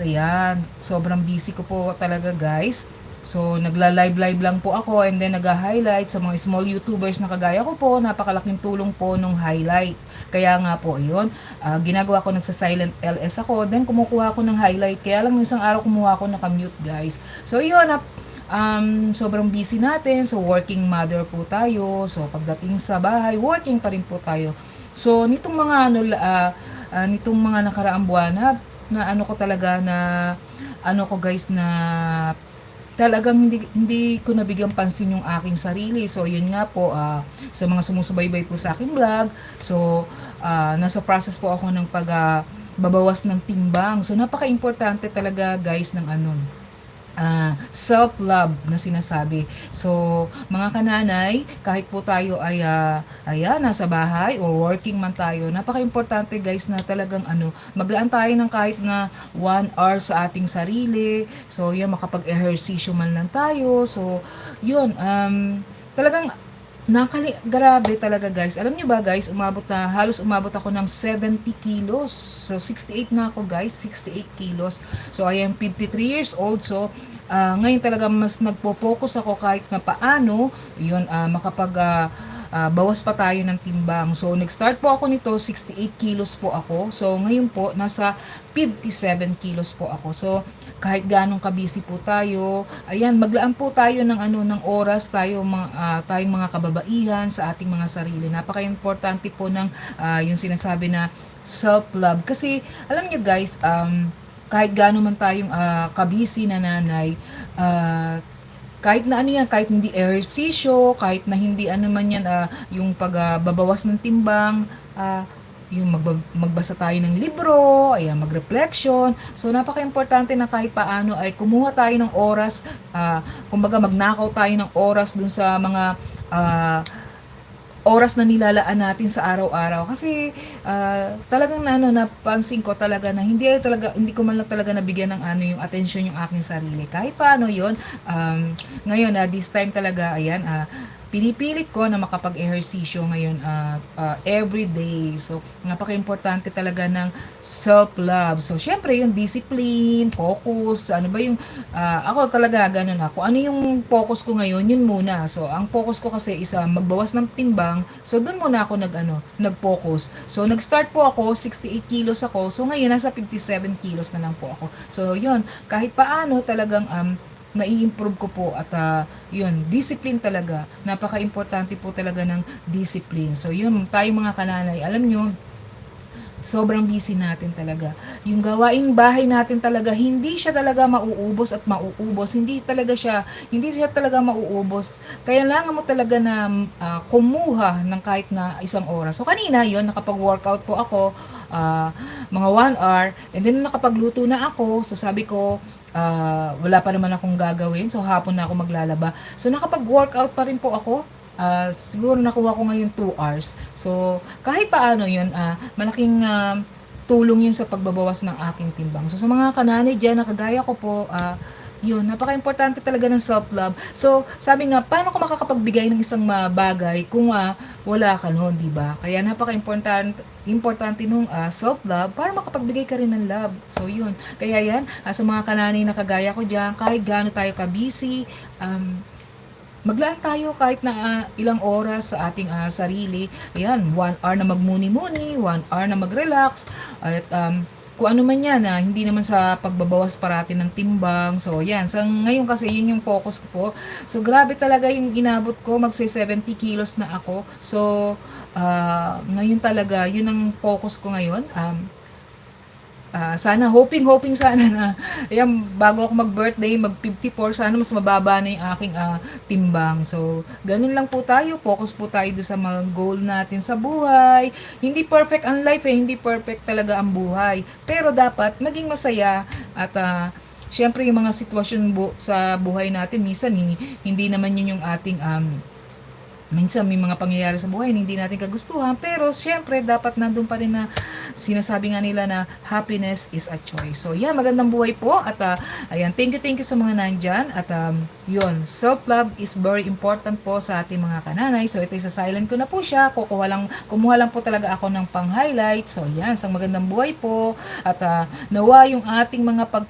Ayan, sobrang busy ko po talaga guys. So, nagla-live-live lang po ako and then nag-highlight sa mga small YouTubers na kagaya ko po. Napakalaking tulong po nung highlight. Kaya nga po, yun. ah, ginagawa ko nagsa-silent LS ako. Then, kumukuha ko ng highlight. Kaya lang isang araw kumuha ko naka-mute guys. So, yun. nap- um, sobrang busy natin. So, working mother po tayo. So, pagdating sa bahay, working pa rin po tayo. So, nitong mga ano, ah, ah, nitong mga nakaraang buwan, na, na ano ko talaga na ano ko guys na talagang hindi hindi ko nabigyan pansin yung aking sarili. So yun nga po ah, sa mga sumusubaybay po sa aking vlog. So ah, nasa process po ako ng pag ah, babawas ng timbang. So napaka-importante talaga guys ng ano ah, self-love na sinasabi. So, mga kananay, kahit po tayo ay ah, ayan, nasa bahay or working man tayo, napaka-importante guys na talagang ano, maglaan tayo ng kahit na one hour sa ating sarili. So, yun, makapag-ehersisyo man lang tayo. So, yun, um, talagang Nakali, grabe talaga guys. Alam niyo ba guys, umabot na, halos umabot ako ng 70 kilos. So, 68 na ako guys, 68 kilos. So, I am 53 years old. So, ah, ngayon talaga mas nagpo-focus ako kahit na paano, yun, ah, makapag, ah, ah, bawas pa tayo ng timbang. So, nag-start po ako nito, 68 kilos po ako. So, ngayon po, nasa 57 kilos po ako. So, kahit ganong kabisi po tayo, ayan, maglaan po tayo ng ano ng oras tayo mga ah, tayong mga kababaihan sa ating mga sarili. Napaka-importante po ng ah, yung sinasabi na self-love kasi alam niyo guys, um kahit gaano man tayong ah, kabisi na nanay, ah, kahit na ano yan, kahit hindi ehersisyo, kahit na hindi ano man yan, ah, yung pagbabawas ng timbang, ah, yung magba- magbasa tayo ng libro, ayan, mag-reflection. So, napaka-importante na kahit paano ay kumuha tayo ng oras, ah, kumbaga magnakaw tayo ng oras dun sa mga ah, oras na nilalaan natin sa araw-araw kasi ah, talagang na, ano, napansin ko talaga na hindi ay talaga hindi ko man lang talaga nabigyan ng ano yung attention yung aking sarili kahit paano yon um, ngayon ah, this time talaga ayan ah, pinipilit ko na makapag-ehersisyo ngayon ah, ah, every day. So, napaka-importante talaga ng self-love. So, syempre, yung discipline, focus, ano ba yung, ah, ako talaga, ganun ako. Ano yung focus ko ngayon, yun muna. So, ang focus ko kasi isa, magbawas ng timbang. So, dun muna ako nag, ano, nag-focus. So, nag-start po ako, 68 kilos ako. So, ngayon, nasa 57 kilos na lang po ako. So, yun, kahit paano talagang, um, nai-improve ko po at ah, yun, discipline talaga. Napaka-importante po talaga ng discipline. So yun, tayo mga kananay, alam nyo, sobrang busy natin talaga. Yung gawaing bahay natin talaga, hindi siya talaga mauubos at mauubos. Hindi talaga siya, hindi siya talaga mauubos. Kaya lang mo talaga na ah, kumuha ng kahit na isang oras. So kanina, yun, nakapag-workout po ako, ah, mga one hour, and then nakapagluto na ako, so sabi ko, ah, wala pa naman akong gagawin, so hapon na ako maglalaba. So nakapag-workout pa rin po ako, Ah, siguro nakuha ko ngayon 2 hours. So, kahit paano yun, ah, malaking ah, tulong yun sa pagbabawas ng aking timbang. So, sa mga kananay dyan, nakagaya ko po, ah, yun, napaka-importante talaga ng self-love. So, sabi nga, paano ka makakapagbigay ng isang ah, bagay kung ah, wala ka noon, di ba? Kaya napaka-importante importante nung ah, self-love para makapagbigay ka rin ng love. So, yun. Kaya yan, ah, sa mga kananay na kagaya ko dyan, kahit gaano tayo ka-busy, um, maglaan tayo kahit na ah, ilang oras sa ating ah, sarili. Ayan, one hour na magmuni-muni, one hour na mag-relax, at um, kung ano man yan, ah, hindi naman sa pagbabawas parati ng timbang. So, yan. So, ngayon kasi, yun yung focus ko po. So, grabe talaga yung inabot ko. Magsi 70 kilos na ako. So, ah, ngayon talaga, yun ang focus ko ngayon. Um, Ah, sana hoping hoping sana na ayan, bago ako mag-birthday, mag-54 sana mas mababa na yung aking ah, timbang. So, ganun lang po tayo. Focus po tayo sa mga goal natin sa buhay. Hindi perfect ang life eh, hindi perfect talaga ang buhay. Pero dapat maging masaya at ah, Siyempre, yung mga sitwasyon bu- sa buhay natin, minsan hindi, hindi naman yun yung ating um, minsan may mga pangyayari sa buhay na hindi natin kagustuhan pero syempre dapat nandun pa rin na sinasabi nga nila na happiness is a choice. So, yan, magandang buhay po. At, ah, ayan, thank you, thank you sa mga nandyan. At, um, yun, self-love is very important po sa ating mga kananay. So, ito isa silent ko na po siya. Kukuha lang, kumuha lang po talaga ako ng pang-highlight. So, yan, isang magandang buhay po. At, ah, nawa yung ating mga pag